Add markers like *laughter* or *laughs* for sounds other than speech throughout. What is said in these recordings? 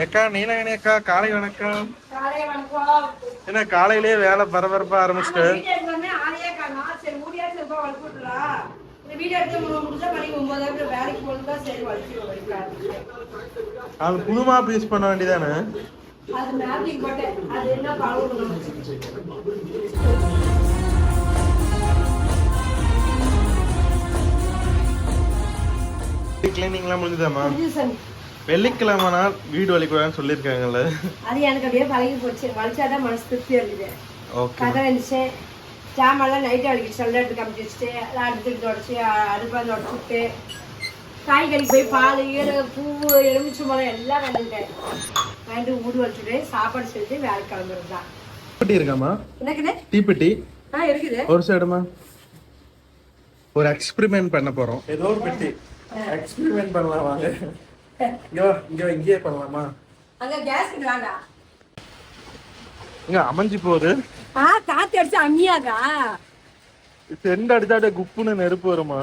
அக்கா நீலகணி அக்கா காலை வணக்கம். என்ன காலையிலேயே வேலை பரபரப்பா ஆரம்பிச்சிட்டு. அது குழுமா யூஸ் பண்ண வேண்டியதானே. கிளீனிங்லாம் சாமி. வெள்ளிக்கிழமை நாள் வீடு வலிக்கூடாதுன்னு சொல்லியிருக்காங்கல்ல. அது எனக்கு அப்படியே பழகி போச்சு. வலிச்சாதான் மனசு திருப்தியா இருக்குது ஓகே கதை இருந்துச்சு. ஜாமான்லாம் நைட்டு அடிக்கிட்டு சொல்ல எடுத்து கமிச்சு வச்சுட்டு எல்லாம் அடுத்துட்டு தொடச்சி அடுப்பாக தொடச்சி விட்டு காய்கறிக்கு போய் பால் ஈர பூ எலுமிச்சை மரம் எல்லாம் வந்துட்டேன் வாங்கிட்டு வீடு வச்சுட்டு சாப்பாடு செஞ்சு வேலைக்கு கிளம்புறது தான் தீப்பெட்டி இருக்காமா என்னக்குது? தீப்பெட்டி ஆ இருக்குது. ஒரு சைடுமா ஒரு எக்ஸ்பெரிமெண்ட் பண்ண போறோம். ஏதோ ஒரு பெட்டி. எக்ஸ்பெரிமெண்ட் பண்ணலாம் வாங்க. இங்க இங்க இங்கேயே பண்ணலாமா அங்க கேஸ் வேண்டாம் இங்க அமைஞ்சு போகுது ஆ காத்து அடிச்சு அம்மியாதா செண்டு அடிச்சா அப்படியே குப்புன்னு நெருப்பு வருமா?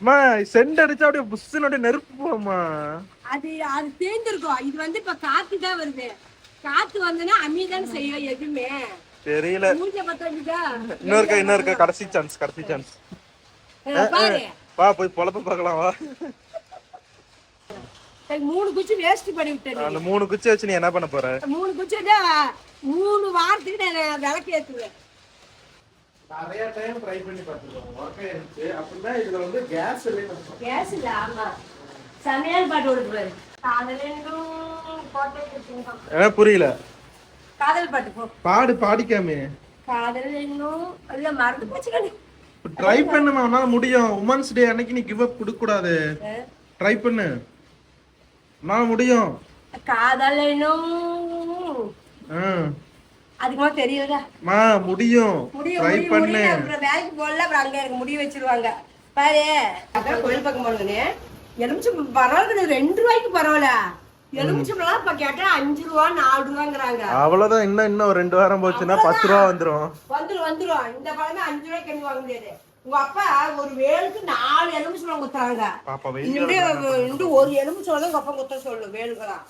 அம்மா செண்டு அடிச்சா அப்படியே புஷ்ஷுன்னு அப்படியே நெருப்பு போகுமா? அது அது தேர்ந்திருக்கும் இது வந்து இப்ப காத்து தான் வருது. காத்து வந்ததுன்னா அம்மி தானே செய்யும் எதுவுமே. தெரியல. மூஞ்ச பத்தா இன்னொருக்கா இன்னொருக்கா கடைசி சான்ஸ் கடைசி சான்ஸ் வா போய் பொழப்ப பார்க்கலாம் வா. மூணு குச்சி வேஸ்ட் பண்ணி விட்டேன் அந்த மூணு குச்சி வச்சு நீ என்ன பண்ண போற? மூணு குச்சி மூணு வாரத்துக்கு நான் விளக்கு ஏத்துவேன். நிறைய டைம் ட்ரை பண்ணி பார்த்துருக்கோம் ஒர்க் ஆயிருச்சு. அப்படின்னா இதுல வந்து கேஸ் கேஸ் இல்ல ஆமா. சமையல் பாட்டு ஓடுறாரு காதலும் கோட்டை கட்டுவோம். ஏன்னா புரியல. காதல் பாட்டு போ. பாடு பாடிக்காமே. காதல் இன்னும் இல்ல மறந்து போச்சு. ட்ரை பண்ணுமா உன்னால முடியும். உமன்ஸ் டே அன்னைக்கு நீ கிவ் அப் கொடுக்க கூடாது ட்ரை பண்ணு. உன்னால முடியும். காதல் இன்னும் ஆ. அதுக்குமா தெரியுதா மா முடியும். முடியும் ட்ரை பண்ணு. அப்புறம் வேலைக்கு போகல அப்புறம் அங்க எனக்கு முடிவு வச்சிருவாங்க. பாரு. அப்புறம் கோயில் பக்கம் போனதுனே எலுமிச்சம் பரவாயில்ல ரெண்டு ரூபாய்க்கு பரவாயில்ல. எலுமிச்சம்பழம் இப்ப கேட்டா அஞ்சு ரூபா நாலு ரூபாங்கிறாங்க. அவ்வளவுதான். இன்னும் இன்னும் ரெண்டு வாரம் போச்சுன்னா பத்து ரூபா வந்துரும். வந்துரும் வந்துரும். இந்த பழமே அஞ்சு ரூபாய்க்கு கம்மி வாங்க முடியாது. உங்க அப்பா ஒரு வேலுக்கு நாலு எலுமிச்சம்பழம் குத்துறாங்க இன்னும் ஒரு எலுமிச்சம்பழம் உங்க அப்பா குத்த சொல்லு வேலுக்குதான்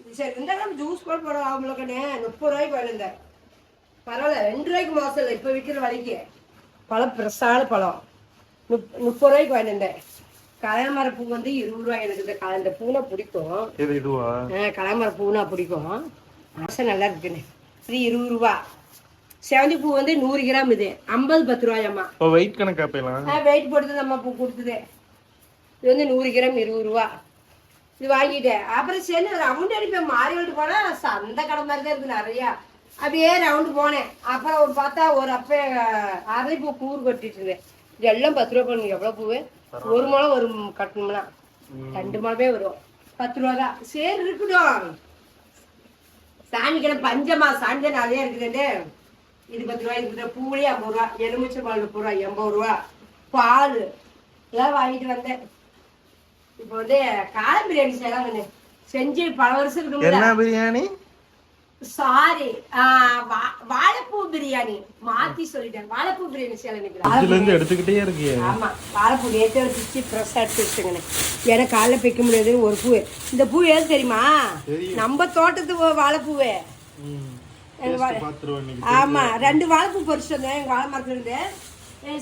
சரி இந்த நம்ம ஜூஸ் போட போறோம் அவங்களுக்குன்னு முப்பது ரூபாய்க்கு வேணுங்க பரவாயில்ல ரெண்டு ரூபாய்க்கு மோசம் இல்லை இப்போ விற்கிற விலைக்கு பழம் ஃப்ரெஷ்ஷான பழம். முப் முப்பது ரூபாய்க்கு வாங்கியிருந்தேன் கலைமர பூ வந்து இருபது ரூபாய் எனக்கு இந்த க- இந்த பூனை பிடிக்கும். இது இதுவா? கலைமர பூனா பிடிக்கும். ஆசை நல்லா இருக்குன்னு. இது இருபது ரூபா. செவந்தி பூ வந்து நூறு கிராம் இது. ஐம்பது பத்து ரூபாயம்மா. இப்போ வெயிட் கணக்கா போயிடலாம் வெயிட் போட்டு நம்ம பூ கொடுத்தது. இது வந்து நூறு கிராம் இருபது ரூபா. இது வாங்கிட்டேன். அப்புறம் சரி ரவுண்ட் அடிப்பேன். மாறி விட்டு போனா சந்த கடை மாதிரி தான் இருக்கு நிறையா. அப்படியே ரவுண்டு போனேன். அப்புறம் ஒரு பார்த்தா ஒரு அப்ப அரளிப்பூ கூறு கட்டிட்டு இருந்தேன். எல்லாம் பத்து ரூபா பண்ணுங்க. எவ்வளோ பூவு ஒரு முளம் ஒரு கட்டணும்னா. ரெண்டு முளமே வரும். பத்து ரூபா தான். சரி இருக்கட்டும் சாணி கடை பஞ்சமா சாணி தான் நிறைய இருக்குதுன்னு. இது பத்து ரூபாய் இருக்குது பூவிலே ஐம்பது ரூபா. எலுமிச்சை பால் முப்பது ரூபா எண்பது ரூபா. பால் இதெல்லாம் வாங்கிட்டு வந்தேன். இப்போ வந்து காளை பிரியாணி செய்யலாம் செஞ்சு பல வருஷம் இருக்கும்ல. என்ன பிரியாணி? சாரி வாழைப்பூ பிரியாணி. மாத்தி சொல்லிட்டேன். வாழைப்பூ பிரியாணி செய்யலாம் நினைக்கிறேன் எடுத்துக்கிட்டே இருக்கியே. ஆமா வாழைப்பூ நேற்று பிச்சு ஃப்ரெஷ்ஷாக எடுத்து வச்சுக்கோங்க. ஏன்னா காலைல வைக்க முடியாது ஒரு பூ. இந்த பூ ஏது தெரியுமா. நம்ம தோட்டத்து வாழைப்பூவே. ஆமா ரெண்டு வாழைப்பூ பறிச்சு வந்தேன் எங்க வாழை மரத்துல இருந்து.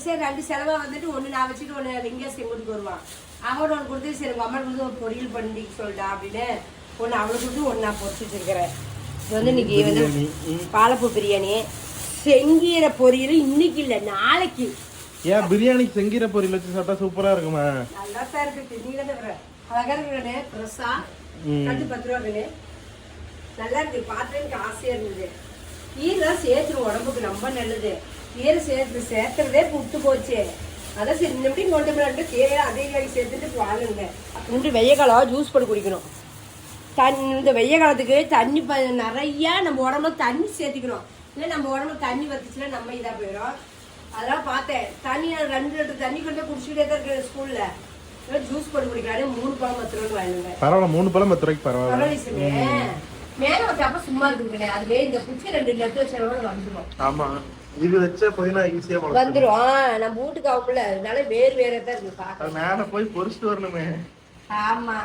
சரி ரெண்டு செலவா வந்துட்டு ஒண்ணு நான் வச்சுட்டு ஒண்ணு லிங்கேஷ் கொண்டு வருவான். அவன் ஒன்று கொடுத்து சரி உங்க அம்மா கொடுத்து ஒரு பொரியல் பண்ணி சொல்லிட்டா அப்படின்னு. ஒண்ணு அவளுக்கு கொடுத்து ஒண்ணு நான் பொறிச்சு வச்சிருக்கிறேன். இது வந்து இன்னைக்கு வந்து வாழைப்பூ பிரியாணி. செங்கீரை பொரியல் இன்னைக்கு இல்ல நாளைக்கு. ஏன் பிரியாணிக்கு செங்கீரை பொரியல் வச்சு சாப்பிட்டா சூப்பரா இருக்குமா? நல்லா தான் இருக்கு நீங்க தான் வர அழகா இருக்கிறே ஃப்ரெஷ்ஷா பத்து ரூபா கண்ணு நல்லா இருக்கு பார்த்து எனக்கு ஆசையா இருந்தது. ஈரை சேர்த்துரும் உடம்புக்கு ரொம்ப நல்லது. ஈரை சேர்த்து சேர்த்துறதே புட்டு போச்சு. அதான் சரி இந்த கொண்டு போய் கீரை அதே மாதிரி சேர்த்துட்டு வாங்குங்க. இந்த வெய்ய காலம் ஜூஸ் போட்டு குடிக்கணும். தண்ணி இந்த வெய்ய காலத்துக்கு தண்ணி ப நிறையா நம்ம உடம்புல தண்ணி சேர்த்துக்கணும். இல்லை நம்ம உடம்புல தண்ணி வத்துச்சுன்னா நம்ம இதாக போயிடும் அதெல்லாம் பார்த்தேன். தண்ணி ரெண்டு லிட்டர் தண்ணி கொண்டு குடிச்சுக்கிட்டே தான் இருக்கேன் ஸ்கூலில். ஜூஸ் போட்டு குடிக்கிறாரு மூணு பழம் பத்து ரூபாய் வாங்கிடுங்க பரவாயில்ல மூணு பழம் பத்து ரூபாய்க்கு பரவாயில்ல. பரவாயில்ல மேல வச்ச அப்ப சும்மா இருக்குங்க அதுவே இந்த குச்சி ரெண்டு லெட்டு வச்சாலும் வந்துடும் ஆமா. இது வச்சா புதினா ஈஸியா வந்துரும். நம்ம வீட்டுக்கு ஆகும்ல. அதனால வேறு வேற தான் இருக்கு பார்க்க அது மேல போய் பொரிச்சுட்டு வரணுமே. ஆமா.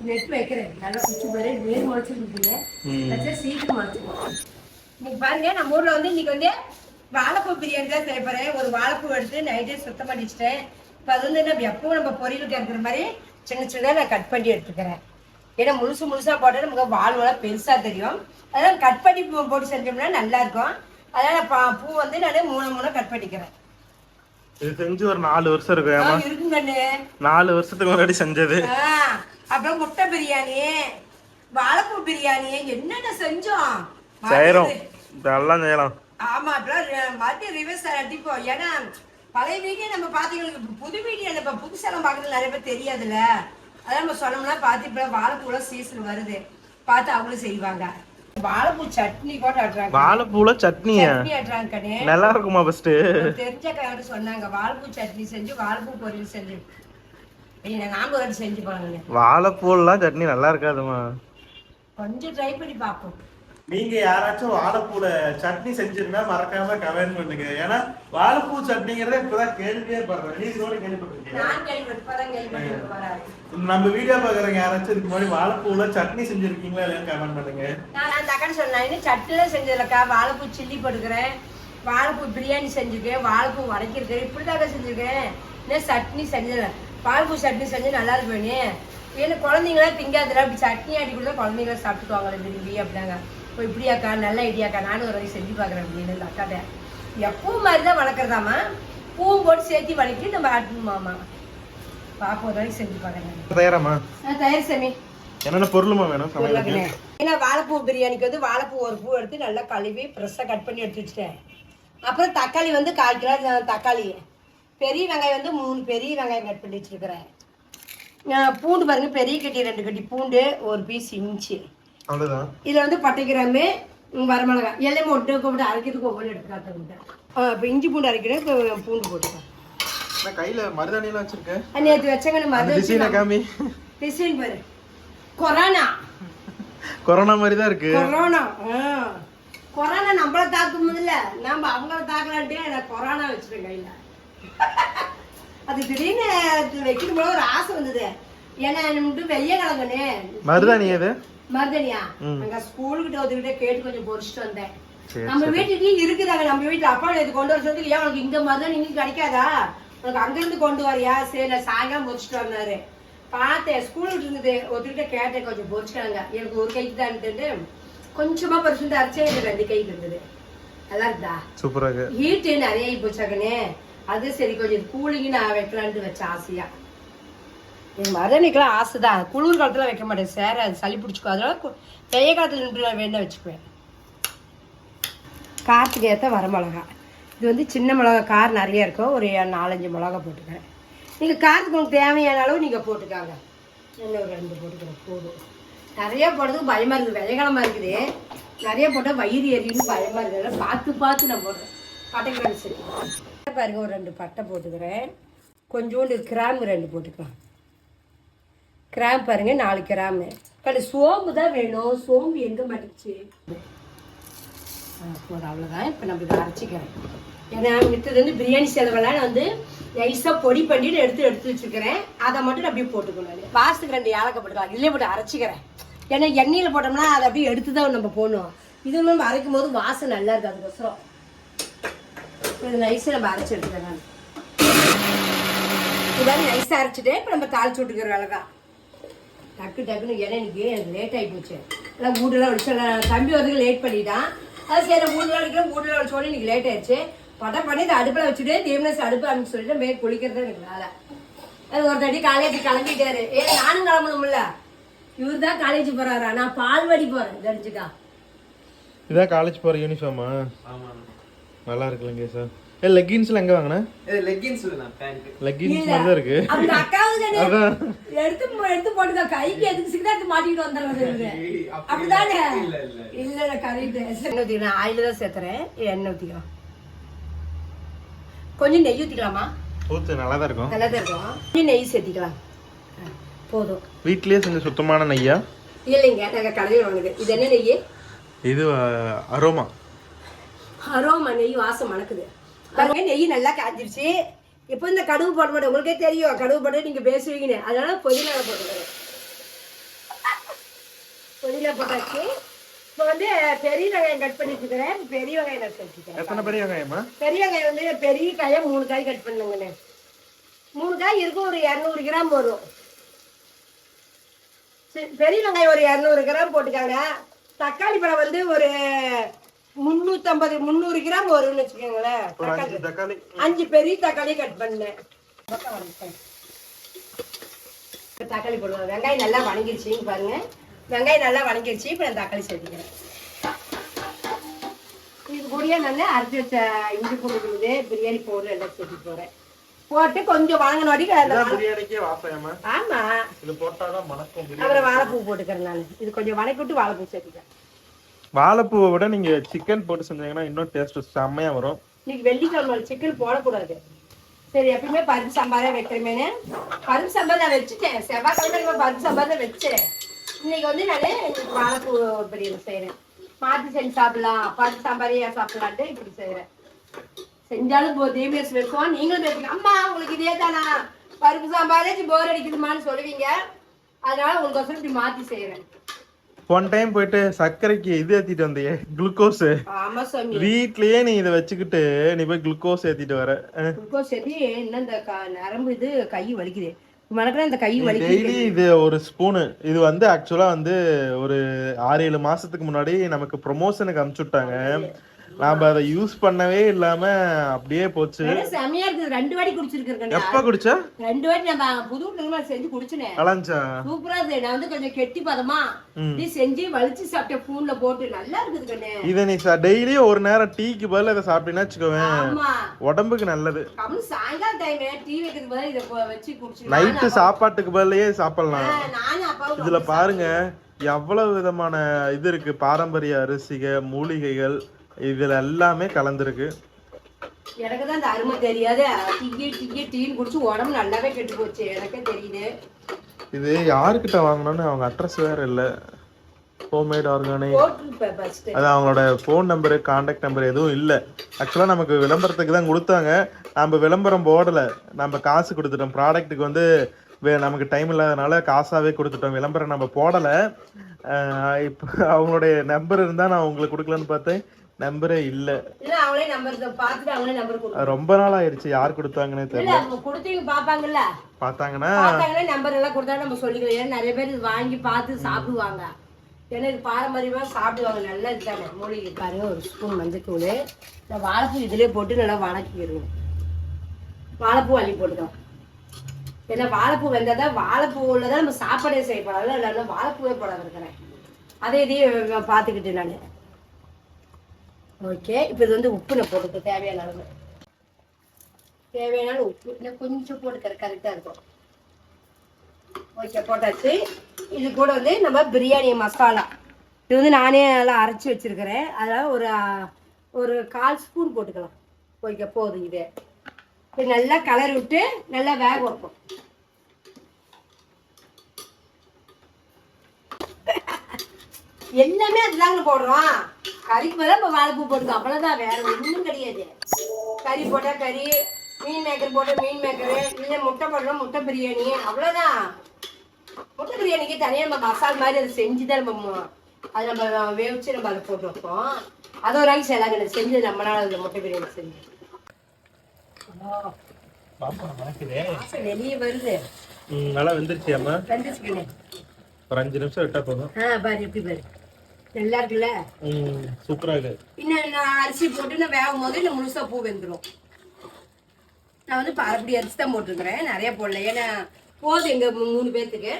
நெட் வைக்கிறேன். நல்லா குச்சி பாரு. வேர் முளைச்சிருக்குங்க ம். வச்சா சீக்கிரம் முளைச்சிடும். இன்னைக்கு பாருங்க நம்ம ஊர்ல வந்து இன்னைக்கு வந்து வாழைப்பூ பிரியாணி தான் செய்ய போறேன். ஒரு வாழைப்பூ எடுத்து நைட்டே சுத்தம் பண்ணிச்சிட்டேன். இப்போ அது வந்து என்ன எப்பவும் நம்ம பொரியலுக்கு இருக்கிற மாதிரி சின்ன சின்னதாக நான் கட் பண்ணி எடுத்துக்கிறேன். ஏன்னா முழுசு முழுசா போட்டால் நமக்கு வாழ்வெல்லாம் பெருசா தெரியும். அதனால கட் பண்ணி பூ- போட்டு செஞ்சோம்னா நல்லா இருக்கும். அதனால பா- பூ வந்து நான் மூணு மூணு கட் பண்ணிக்கிறேன். இது செஞ்சு ஒரு நாலு வருஷம் இருக்கு நாலு வருஷத்துக்கு முன்னாடி செஞ்சது. அப்புறம் முட்டை பிரியாணி வாழைப்பூ பிரியாணி என்னென்ன செஞ்சோம்? செய்யறோம் இதெல்லாம் செய்யலாம். ஆமா அப்புறம் மறுபடியும் ரிவர்ஸ் அடிப்போம் ஏன்னா பழைய வீடியோ நம்ம பார்த்தீங்களுக்கு புது வீடியோ இப்போ புதுசெல்லாம் பார்க்கறது நிறைய பேர் தெரியாதுல்ல. அதான் நம்ம சொன்னோம்னா பார்த்து இப்போ வாழைப்பூலாம் சீசன் வருது. பார்த்து அவங்களும் செய்வாங்க. வாழைப்பூ சட்னி கூட ஆட்டுறாங்க. வாழைப்பூல சட்னியா? நல்லா இருக்குமா ஃபர்ஸ்ட் தெரிஞ்ச சொன்னாங்க வாழைப்பூ சட்னி செஞ்சு வாழைப்பூ பொரியல் செஞ்சு. வாழைப்பூலாம் சட்னி நல்லா இருக்காதுமா கொஞ்சம் ட்ரை பண்ணி பார்ப்போம். நீங்க யாராச்சும் வாழைப்பூல சட்னி செஞ்சிருந்தா மறக்காம கமெண்ட் பண்ணுங்க. ஏன்னா வாழைப்பூ சட்னிங்கிறத இப்பதான் கேள்வியே பண்றேன் நீ இதோட கேள்விப்பட்டிருக்கீங்க நான் கேள்விப்பட்டு இப்பதான் கேள்விப்பட்டு வராது நம்ம வீடியோ பாக்குறவங்க யாராச்சும் இதுக்கு முன்னாடி வாழைப்பூல சட்னி செஞ்சிருக்கீங்களா இல்லையா கமெண்ட் பண்ணுங்க. நான் அந்த அக்கா சொன்னேன். சட்டில செஞ்சதுலக்கா வாழைப்பூ சில்லி போட்டுக்கிறேன். வாழைப்பூ பிரியாணி செஞ்சுருக்கேன். வாழைப்பூ வதக்கிருக்கேன் இப்படிதாக்கா செஞ்சுருக்கேன். இன்னும் சட்னி செஞ்சதில்ல. வாழைப்பூ சட்னி செஞ்சு நல்லா இருக்கும் ஏன்னா குழந்தைங்களா திங்காதுல அப்படி சட்னி ஆடி கொடுத்தா குழந்தைங்களா சாப்பிட்டுக்குவாங்களே விரும்பி அப்படின்னாங்க. ஓ இப்படியாக்கா? நல்ல ஐடியாக்கா. நானும் ஒரு செஞ்சு பார்க்குறேன் அப்படின்னு இந்த அக்காட்ட. எப்பவும் மாதிரி தான் வளர்க்குறதாம்மா. பூவும் போட்டு சேர்த்து வதக்கி நம்ம ஆட்டணுமாம்மா பாப்பா ஒரு வாட்டி செஞ்சு பார்க்குறேன் தயாராமா தயார் சாமி. என்னென்ன பொருளுமா வேணும் சமையலுக்கு? ஏன்னா வாழைப்பூ பிரியாணிக்கு வந்து வாழைப்பூ ஒரு பூ எடுத்து நல்லா கழுவி ஃப்ரெஷ்ஷாக கட் பண்ணி எடுத்து வச்சுட்டேன். அப்புறம் தக்காளி வந்து கால் கிலோ தக்காளி. பெரிய வெங்காயம் வந்து மூணு பெரிய வெங்காயம் கட் பண்ணி வச்சிருக்கிறேன். பூண்டு பாருங்க பெரிய கட்டி ரெண்டு கட்டி பூண்டு ஒரு பீஸ் இஞ்சி. அவ்வளவுதான். இதில் வந்து பட்டை கிராம்பு ம், வரமிளகாய் எல்லாமே ஒட்டு போட்டு அரைக்கிறதுக்கு ஒவ்வொரு எடுத்து காட்டுறேன் இப்போ இஞ்சி பூண்டு அரைக்கிறேன் இப்போ பூண்டு போட்டுக்கேன் கையில மருதாணியெல்லாம் வச்சிருக்கேன். நேற்று வச்சங்க நம்ம டிசைனை காமி. டிசைன் பாரு. கொரோனா. கொரோனா மாதிரி தான் இருக்கு. கொரோனா. கொரோனா நம்மள தாக்கும் இல்ல நாம அவங்கள தாக்கலான்ட்டு கொரோனா வச்சிருக்கேன் கையில. அது திடீர்னு அது வைக்கும் போது ஒரு ஆசை வந்தது. ஏன்னா நம்மட்டு வெய்ய கிழங்குனே மருதாணி எது? மருதனியா ம். அங்க ஸ்கூலுக்கிட்ட ஒருத்தர்கிட்ட கேட்டு கொஞ்சம் பொறிச்சிட்டு வந்தேன். நம்ம வீட்டுக்கு இருக்குதாங்க. நம்ம வீட்டுல அப்பா இது கொண்டு வர சொல்லி ஏன் உனக்கு இங்க மருதன் இங்க கிடைக்காதா? உனக்கு அங்க இருந்து கொண்டு வரியா? சரி நான் சாயங்காலம் பொறிச்சிட்டு வந்தாரு. பார்த்தேன் ஸ்கூலுக்கு இருந்தது. ஒருத்தர்கிட்ட கேட்டேன் கொஞ்சம் பொறிச்சிட்டாங்க எனக்கு ஒரு கைக்கு தான் இருந்துட்டு கொஞ்சமா பறிச்சுட்டு அரைச்சே எனக்கு ரெண்டு கைக்கு இருந்தது. நல்லா இருக்குதா? சூப்பரா இருக்கு. ஹீட்டு நிறைய போச்சாக்கனே அது சரி கொஞ்சம் கூலிங்கு நான் வைக்கலான்ட்டு வச்ச ஆசையா? என் மதனிக்கெல்லாம் ஆசை தான் குளிர் காலத்துல வைக்க மாட்டேன். சேர அது சளி பிடிச்சிக்கோ அதனால வெய்ய காலத்துல நின்று நான் வேணா வச்சுக்குவேன் காரத்துக்கு ஏற்ற வரமிளகா இது வந்து சின்ன மிளகா கார் நிறைய இருக்கும். ஒரு நாலஞ்சு மிளகா போட்டுக்கிறேன். நீங்கள் காரத்துக்கு உங்களுக்கு தேவையான அளவு நீங்கள் போட்டுக்காங்க. இன்னும் ஒரு ரெண்டு போட்டுக்கிறேன். போதும். நிறைய போடுறதுக்கு பயமாக இருக்குது. வெள்ளைக்கிழமா இருக்குது. நிறைய போட்டால் வயிறு எரியுன்னு பயமாக இருக்குது. பார்த்து பார்த்து நான் போடுறேன். பட்டைக்கிழமை சரி பாருங்க ஒரு ரெண்டு பட்டை போட்டுக்கிறேன். கொஞ்சோண்டு கிராம்பு ரெண்டு போட்டுக்கலாம். கிராம் பாருங்க நாலு கிராமு. கடை சோம்பு தான் வேணும். சோம்பு எங்கே மாட்டுச்சு போதும் அவ்வளோதான் இப்போ நம்ம இதை அரைச்சிக்கிறேன் ஏன்னா மித்தது வந்து பிரியாணி செலவெல்லாம் நான் வந்து நைஸாக பொடி பண்ணிட்டு எடுத்து எடுத்து வச்சுக்கிறேன் அதை மட்டும் நான் அப்படியே போட்டுக்கணும் பாசத்துக்கு வாசத்துக்கு ரெண்டு ஏலக்காய் போட்டுக்கலாம். இதுலேயே போட்டு அரைச்சிக்கிறேன். ஏன்னா எண்ணெயில் போட்டோம்னா அதை அப்படியே எடுத்து தான் நம்ம போடணும். இது நம்ம அரைக்கும் போது வாசம் நல்லா இருக்கு அதுக்கோசரம் இது நைஸாக நம்ம அரைச்சி எடுத்துக்கிறேன் நான். இதான் நைஸாக அரைச்சிட்டு இப்போ நம்ம தாளிச்சு விட்டுக்கிற வேலை தான் டக்கு டக்குன்னு ஏன்னா எனக்கு எனக்கு லேட் ஆகி போச்சு. எல்லாம் மூடெல்லாம் வலிச்சு. தம்பி வரதுக்கு லேட் பண்ணிட்டான். அது சரி மூடெல்லாம் வலிக்கிறேன். மூடெல்லாம் வலிச்சோடனே எனக்கு லேட் ஆயிடுச்சு. பட்டா பண்ணி இந்த அடுப்பில் வச்சுட்டு தீவனஸ் அடுப்பு அமைச்சு சொல்லிட்டு மேல் குளிக்கிறது எனக்கு வேலை. அது ஒரு தடி காலேஜ் கிளம்பிட்டாரு. ஏ நானும் கிளம்பணும்ல. இவர் தான் காலேஜ் போறாரா? நான் பால்வாடி போறேன். தெரிஞ்சுக்கா இதான் காலேஜ் போற யூனிஃபார்மா நல்லா இருக்குல்லங்க சார். ஏ லெகின்ஸ்ல எங்க வாங்கின? லெகின்ஸ் பேண்ட் லெகின்ஸ் மாதிரி இருக்கு. அந்த அக்காவுக்கு தானே. அதான். எடுத்து கைக்கு எதுக்கு மாட்டிட்டு அப்படிதானே? இல்ல, இல்ல. இல்ல. இல்ல கரெக்ட் எண்ணெய் ஊத்திக்கலாம் ஆயில தான் சேர்த்துறேன். எண்ணெய் ஊத்திக்கலாம் கொஞ்சம் நெய் ஊத்திக்கலாமா? ஊத்து நல்லா தான் இருக்கும். நல்லா தான் இருக்கும். கொஞ்சம் நெய் சேர்த்திக்கலாம். போதும். வீட்லயே செஞ்ச சுத்தமான நெய்யா? இல்லைங்க நாங்க கடையில் வாங்குது இது என்ன நெய்? இது அரோமா. அரோமா நெய் வாசம் மணக்குது. பாருங்க நெய் நல்லா காய்ச்சிருச்சு இப்போ இந்த கடுகு போட மாட்டேன் உங்களுக்கே தெரியும் கடுகு போட்டு நீங்க பேசுவீங்கன்னு. அதனால புதினா போட்டுக்கிறேன். புதினா போட்டாச்சு. இப்போ வந்து பெரிய வெங்காயம் கட் பண்ணி வச்சுக்கிறேன் பெரிய வெங்காயம் கட் பண்ணி வச்சுக்கிறேன் எத்தனை பெரிய வெங்காயமா பெரிய வெங்காயம் வந்து பெரிய காயை மூணு காய் கட் பண்ணுங்கண்ணே. மூணு காய் இருக்கும் ஒரு இரநூறு கிராம் வரும். சரி, பெரிய வெங்காயம் ஒரு இரநூறு கிராம் போட்டுக்காங்க தக்காளி பழம் வந்து ஒரு முந்நூற்றம்பது முந்நூறு கிராம் வரும்னு வச்சுக்கோங்களேன். தக்காளி. அஞ்சு பெரிய தக்காளி கட் பண்ணேன். தக்காளி போடுவோம். வெங்காயம் நல்லா வணங்கிருச்சு பாருங்க. வெங்காயம் நல்லா வணங்கிருச்சு. இப்போ நான் தக்காளி சேர்த்துக்கிறேன். இது கூடயே நான் அரைச்சி வச்ச இஞ்சி பூண்டு விழுது பிரியாணி பவுடர் எல்லாம் சேர்த்து போறேன். போட்டு கொஞ்சம் வணங்கின வரைக்கும் ஆமா. இது போட்டாதான் மணக்கும் பிரியாணி. அப்புறம் வாழைப்பூ போட்டுக்கிறேன் நான். இது கொஞ்சம் வணக்கி விட்டு வாழைப்பூ சேர்த்துக்கிறேன். வாழைப்பூவை விட நீங்க சிக்கன் போட்டு செஞ்சீங்கன்னா இன்னும் டேஸ்ட் செம்மையா வரும். இன்னைக்கு வெள்ளிக்கிழமை சிக்கன் போடக்கூடாது. சரி எப்பயுமே பருப்பு சாம்பாரே வைக்கிறமேனு. பருப்பு சாம்பார் நான் வச்சுட்டேன். செவ்வாய்க்கிழமை பருப்பு சாம்பார் தான் வச்சேன். இன்னைக்கு வந்து நான் இன்னைக்கு வாழைப்பூ பிரியாணி செய்கிறேன் மாற்றி செஞ்சு சாப்பிடலாம். பருப்பு சாம்பாரியா சாப்பிடலான்ட்டு இப்படி செய்கிறேன் செஞ்சாலும் போ தேவியஸ் வைப்போம் நீங்களும் பேசுங்க அம்மா உங்களுக்கு இதே தானா? பருப்பு சாம்பாரே போர் அடிக்குதுமான்னு சொல்லுவீங்க. அதனால உங்களுக்கு இப்படி மாற்றி செய்கிறேன் ஒன் டைம் போயிட்டு சர்க்கரைக்கு இது ஏத்திட்டு வந்தியே குளுக்கோஸ் வீட்லயே நீ இதை வச்சுக்கிட்டு நீ போய் குளுக்கோஸ் ஏத்திட்டு வர. குளுக்கோஸ் சரி இன்னும் இந்த க- நரம்பு இது கை வலிக்குது. இந்த கை வலிக்குது. டெய்லி இது ஒரு ஸ்பூனு இது வந்து ஆக்சுவலா வந்து ஒரு ஆறு ஏழு மாசத்துக்கு முன்னாடி நமக்கு ப்ரொமோஷனுக்கு அனுப்பிச்சு விட்டாங்க நாம அதை யூஸ் பண்ணவே இல்லாம அப்படியே போச்சு. வேற செமையா இருக்குது. ரெண்டு வாட்டி குடிச்சிருக்கேன் எப்ப குடிச்ச? ரெண்டு வாட்டி புது வீட்டுல செஞ்சு குடிச்சினேன். அலஞ்சா சூப்பரா இருக்குது நான் வந்து கொஞ்சம் கெட்டி பதமா நீ செஞ்சு வலிச்சு சாப்பிட்ட பூன்ல போட்டு நல்லா இருக்குது கண்ணு. இதை நீ டெய்லி ஒரு நேரம் டீக்கு பதிலா இதை சாப்பிட்டீங்கன்னா வச்சுக்கோவேன் உடம்புக்கு நல்லது. கம்மி சாயங்காலம் டைம் டீ வைக்கிறது பதிலா இதை போ- வச்சு குடிச்சு நைட்டு சாப்பாட்டுக்கு பதிலையே சாப்பிடலாம். இதுல பாருங்க. எவ்வளவு விதமான இது இருக்கு. பாரம்பரிய அரிசிக மூலிகைகள் இதுல எல்லாமே கலந்துருக்கு. எனக்கு தான் அந்த அருமை தெரியாது. டீயே டீயே டீன்னு குடிச்சு உடம்பு நல்லாவே கெட்டு போச்சு. எனக்கே தெரியுது. இது யாருக்கிட்ட வாங்கணும்னு அவங்க அட்ரஸ் வேற இல்ல. ஹோம்மேட் ஆர்கானிக் அது அவங்களோட ஃபோன் நம்பரு காண்டாக்ட் நம்பர் எதுவும் இல்லை. ஆக்சுவலாக நமக்கு விளம்பரத்துக்கு தான் கொடுத்தாங்க. நம்ம விளம்பரம் போடலை. நம்ம காசு கொடுத்துட்டோம். ப்ராடக்ட்டுக்கு வந்து நமக்கு டைம் இல்லாதனால காசாவே கொடுத்துட்டோம். விளம்பரம் நம்ம போடலை. இப்போ அவங்களுடைய நம்பர் இருந்தால் நான் உங்களுக்கு கொடுக்கலன்னு பார்த்தேன். நம்பரே இல்லை. இல்ல அவங்களே நம்பர் பார்த்துட்டு அவங்களே நம்பர் ரொம்ப நாள் ஆயிடுச்சு யார் கொடுத்தாங்கன்னே தெரியல. அவங்க கொடுத்தீங்க பாப்பாங்கல்ல பார்த்தாங்கன்னா? பார்த்தாங்கன்னா நம்பர் எல்லாம் கொடுத்தா நம்ம சொல்லிக்கலாம். ஏன்னா நிறைய பேர் இது வாங்கி பார்த்து சாப்பிடுவாங்க. ஏன்னா இது பாரம்பரியமா சாப்பிடுவாங்க. நல்லா இதுதானே மூலிகை பாருங்க ஒரு ஸ்பூன் மஞ்சத்தூள். இந்த வாழைப்பூ இதுலயே போட்டு நல்லா வணக்கிடுவோம் வாழைப்பூ அள்ளி போட்டுக்கலாம். ஏன்னா வாழைப்பூ வெந்தாதான் வாழைப்பூவில் தான் நம்ம சாப்பாடே செய்யப்படாது. அதனால வாழைப்பூவே போடாத இருக்கிறேன். அதே இதையும் பார்த்துக்கிட்டு நான். ஓகே இப்போ இது வந்து உப்பு நான் போட்டுக்க தேவையான அளவு. தேவையான உப்பு. இன்னும் கொஞ்சம் போட்டுக்கிற கரெக்டாக இருக்கும். ஓகே போட்டாச்சு. இது கூட வந்து நம்ம பிரியாணி மசாலா. இது வந்து நானே நல்லா அரைச்சி வச்சிருக்கிறேன். அதனால் ஒரு ஒரு கால் ஸ்பூன் போட்டுக்கலாம். ஓகே போதும் இது. இது நல்லா கலர் விட்டு நல்லா வேக வைப்போம். *laughs* எல்லாமே அதுதாங்க போடுறோம். கறிக்கு மேலே இப்போ வாழைப்பூ போட்டுக்கோ அவ்வளோதான் வேற ஒன்றும் கிடையாது. கறி போட்டால் கறி மீன் மேக்கர் போட்டால் மீன் மேக்கரு இல்லை முட்டை போடலாம் முட்டை பிரியாணி. அவ்வளோதான் முட்டை பிரியாணிக்கு தனியாக நம்ம மசால் மாதிரி அதை செஞ்சு தான் நம்ம அது நம்ம வேவிச்சு நம்ம அதை போட்டு வைப்போம். அது ஒரு நாளைக்கு செல்லாங்க செஞ்சு நம்மளால அந்த முட்டை பிரியாணி செஞ்சு. வெளியே வருது. நல்லா வெந்துருச்சியாம்மா? வெந்துச்சுக்கண்ணே ஒரு அஞ்சு நிமிஷம் விட்டா போதும். ஆ பாரு எப்படி பாரு. நல்லா இருக்குல்ல சூப்பராக இருக்கு. இன்னும் நான் அரிசி போட்டு நான் வேகும் போது இன்னும் முழுசா பூ வெந்துடும் நான் வந்து பரப்படி அரிசி தான் போட்டிருக்கிறேன் நிறைய போடல. ஏன்னா போதும் எங்க மூணு பேர்த்துக்கு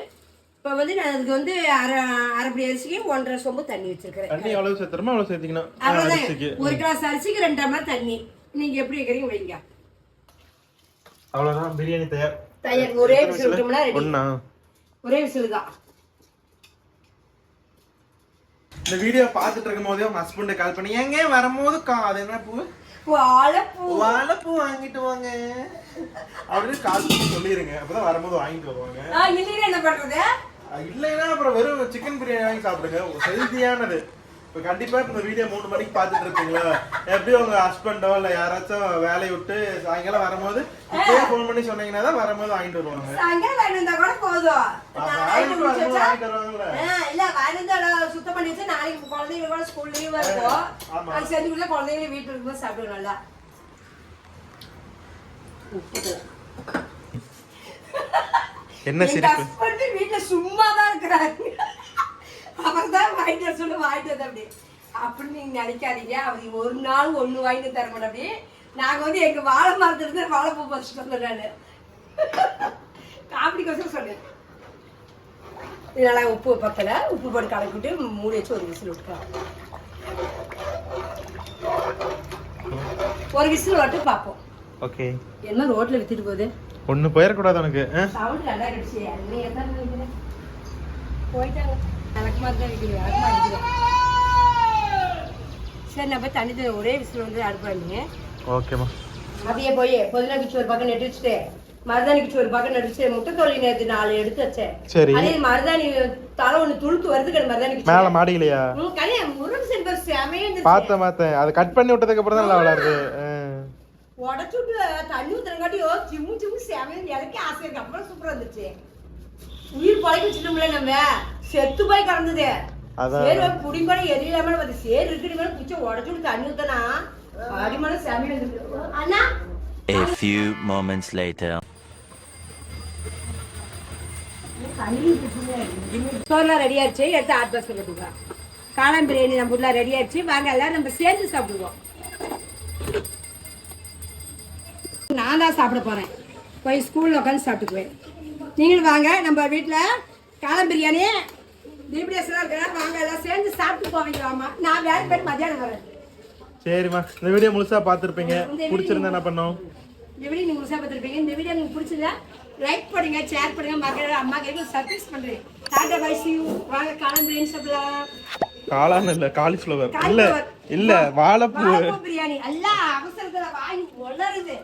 இப்போ வந்து நான் அதுக்கு வந்து அரை அரைப்படி அரிசிக்கு ஒன்றரை சொம்பு தண்ணி வச்சிருக்கிறேன். தண்ணி எவ்வளவு சேர்த்துறோமோ அவ்வளவு சேர்த்திக்கணும். அவ்வளோதான் ஒரு கிளாஸ் அரிசிக்கு ரெண்டு டம்ளர் தண்ணி. நீங்க எப்படி வைக்கிறீங்க வைங்க. அவ்வளவுதான் பிரியாணி தயார். தயார். ஒரே விசில் விட்டோம்னா ஒரே விசில் தான் இந்த வீடியோ பார்த்துட்டு இருக்கும் போதே உங்க ஹஸ்பண்ட் கால் பண்ணி எங்க வரும்போது கா அது என்ன பூ? வாழைப்பூ. வாழைப்பூ வாங்கிட்டு வாங்க. அப்படின்னு கால் பண்ணி சொல்லிருங்க. அப்பதான் வரும்போது வாங்கிட்டு வருவாங்க. இல்லைன்னா என்ன பண்றது? இல்லைன்னா அப்புறம் வெறும் சிக்கன் பிரியாணி வாங்கி சாப்பிடுங்க. ஹெல்த்தியானது. இப்போ கண்டிப்பா இந்த வீடியோ மூணு மணிக்கு பார்த்துட்டு இருப்பீங்களா? எப்படி உங்க ஹஸ்பண்டோ இல்ல யாராச்சும் வேலையை விட்டு சாயங்காலம் வரும்போது இப்பயே ஃபோன் பண்ணி சொன்னீங்கன்னா தான் வரும்போது வாங்கிட்டு வருவாங்க. சாயங்காலம் வாங்கிட்டு வந்தா கூட போதும். வாங்கிட்டு வருவாங்கல்ல. இல்ல வாங்கிட்டு வந்து அதை சுத்தம் பண்ணி வச்சு நாளைக்கு குழந்தைங்க கூட ஸ்கூல் லீவ் இருக்கும் ஆமா. அது செஞ்சு கொடுத்தா குழந்தைங்க வீட்டுல இருக்கும்போது சாப்பிடுவோம் நல்லா என்ன சிரிப்பு husband வீட்டுல சும்மா தான் இருக்கிறாரு அவர் தான் வாங்கிட்டு வர சொல்லி வாங்கிட்டு வந்த அப்படி அப்படின்னு நீங்க நினைக்காதீங்க அவர் ஒரு நாள் ஒண்ணு வாங்கிட்டு தர மாட்டேன் அப்படி நாங்க வந்து எங்க வாழை மரத்துல இருந்து வாழைப்பூ பறிச்சுட்டு வந்தோம் நானு காமெடிக்கோசம் சொன்னேன் இதெல்லாம் உப்பு பத்தல உப்பு போட்டு கலக்கிட்டு மூடி வச்சு ஒரு விசில் விட்டுக்கலாம். ஒரு விசில் விட்டு பார்ப்போம். ஓகே. என்ன ரோட்ல வித்துட்டு போகுது? ஒண்ணு போயிடக்கூடாது உனக்கு? சவுண்ட் நல்லா நீ எத்தனை நினைக்கிறேன் போயிட்டாங்க. மாதிரி தான் இருக்குது மாதிரி இருக்குது சரி நான் போய் தண்ணி ஒரே விசில் வந்து அடுப்பாங்க ஓகேம்மா. அதையே போய் புதினா கிச்சு ஒரு பக்கம் நெட்டு வச்சுட்டு மருதாணி கிச்சு ஒரு பக்கம் நெட்டு வச்சுட்டு முட்டை தோழி நேற்று நாலு எடுத்து வச்சேன். சரி. அதே மருதாணி தலை ஒன்று துளுத்து வருது கிடையாது மருதாணி மேல கிச்சு மாடியிலையா ம் கல்யாணம் முருகன் செல்வர் செமையே இருந்துச்சு பார்த்தேன் பார்த்தேன். அது கட் பண்ணி விட்டதுக்கு அப்புறம் தான் நல்லா வளருது ஆ. உடச்சு விட்டு தண்ணி ஊத்துறங்காட்டியோ சிம்மு சிம்மு செமையும் எனக்கே ஆசை அப்புறம் சூப்பரா இருந்துச்சு. உயிர் பழக்கி வச்சுட்டோம்ல நம்ம. செத்து போய் கிடந்தது. அதான். சேரு புடிங்கோட எரியலாம வந்து சேர் இருக்கு மேல குச்சி உடச்சு விட்டு தண்ணி ஊத்தனா அடிமான இருந்துச்சு அண்ணா A few moments later. சோறுலாம் ரெடி ஆயிடுச்சு எடுத்து ஆட் பாக்ஸ் கட்டுக்கலாம் காளான் பிரியாணி நம்ம ஊர்ல ரெடி ஆயிடுச்சு வாங்க எல்லாரும் நம்ம சேர்ந்து சாப்பிடுவோம். நான் தான் சாப்பிட போறேன். போய் ஸ்கூல்ல உட்காந்து சாப்பிட்டுக்குவேன். நீங்களும் வாங்க நம்ம வீட்டில் காளான் பிரியாணி தீபடேஸ்வரா இருக்கிறா வாங்க எல்லாம் சேர்ந்து சாப்பிட்டு போவீங்க ஆமா நான் வேலை போய் மத்தியானம் வரேன். சரிம்மா. இந்த வீடியோ முழுசா பார்த்துருப்பீங்க. பிடிச்சிருந்தா என்ன பண்ணோம்? இந்த வீடியோ நீங்கள் முழுசாக பார்த்துருப்பீங்க. இந்த வீடியோ உங்களுக்கு பிடிச்சதா லைக் பண்ணுங்க ஷேர் பண்ணுங்க மகள் அம்மா கைக்கு சர்ப்ரைஸ் பண்ணுறேன் டாடா பை சி வாங்க காளான் சாப்பிடலாம். காளான் இல்ல காலிஃப்ளவர் இல்ல. இல்ல வாழைப்பூ. வாழைப்பூ பிரியாணி. எல்லாம் அவசரத்துல வாங்கி உளருது